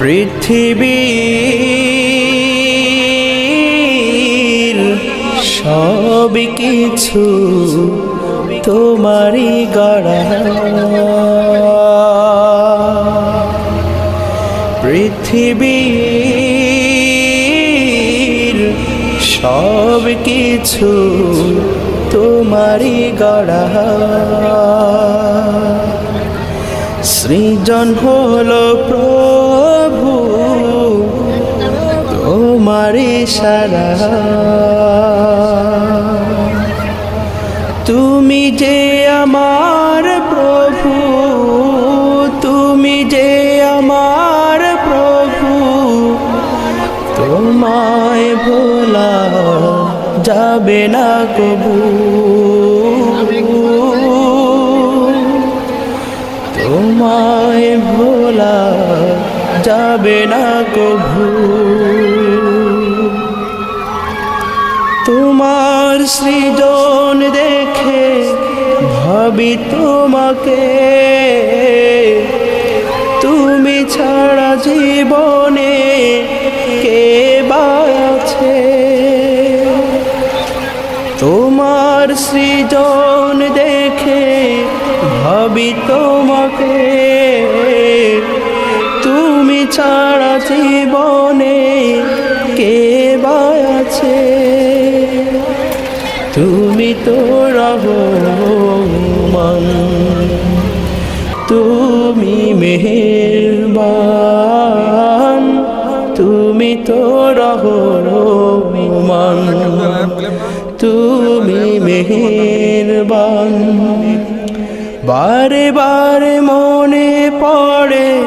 পৃথিবীর সব কিছু তোমারই গড়া। পৃথিবীর সব কিছু তোমারই গড়া। সৃজন হলো প্রভু তোমারই সারা। তুমি যে আমার প্রভু, তুমি যে আমার প্রভু, তোমায় ভোলা যাবে না কবু। তোমায় ভোলা যাবে না কবু। তোমার সৃজন দেখে ভাবি তোমাকে। তুমি ছাড়া জীবনে কে আছে? তোমার সৃজন দেখে ভাবি তোমাকে। তুমি ছাড়া জীবনে কে আছে? রহমান তুমি মেহেরবান তুমি তো রহমান তুমি মেহেরবান। বারে বারে মনে পড়ে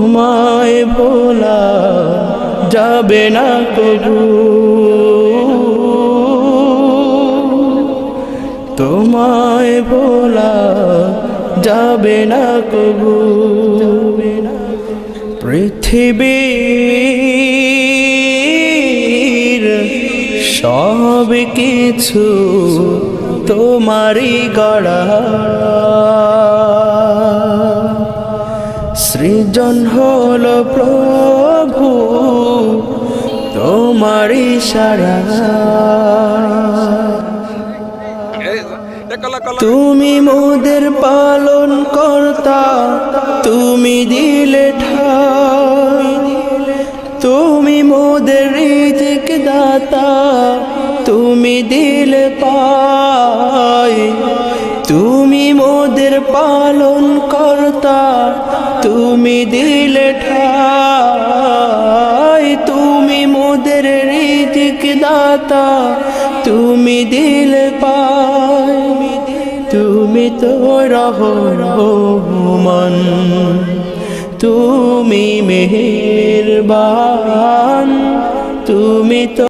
তোমায় ভোলা যাবে না কবু। তোমায় ভোলা যাবে না কবু। পৃথিবীর সব কিছু তোমারই গড়া। সৃজন হল প্রভু তোমারই সারা তুমি মোদের পালন কর্তা তুমি দিলে তুমি মোদের রিজিক দাতা, তুমি দিলে পাই। তুমি মোদের পালন দিলে ঠাই। তুমি মোদের রিজিক দাতা, তুমি দিল পাই। তুমি তো রহমান, তুমি মেহেরবান, তুমি তো